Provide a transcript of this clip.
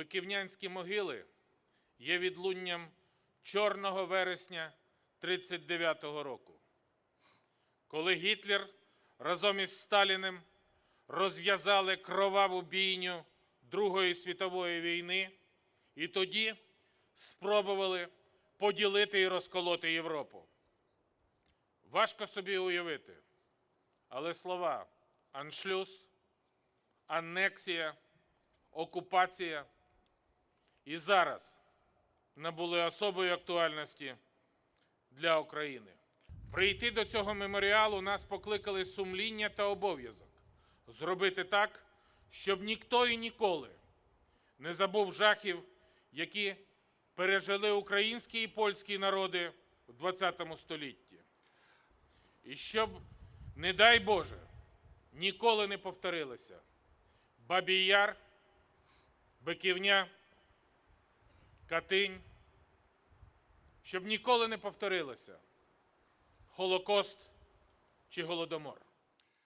Биківнянські могили є відлунням чорного вересня 39-го року, коли Гітлер разом із Сталіним розв'язали кроваву бійню Другої світової війни і тоді спробували поділити і розколоти Європу. Важко собі уявити, але слова аншлюз, анексія, окупація і зараз набули особої актуальності для України. Прийти до цього меморіалу нас покликали сумління та обов'язок зробити так, щоб ніхто і ніколи не забув жахів, які пережили українські і польські народи в ХХ столітті. І щоб, не дай Боже, ніколи не повторилося Бабій Яр, Биківня, Катинь, щоб ніколи не повторилося Холокост чи Голодомор.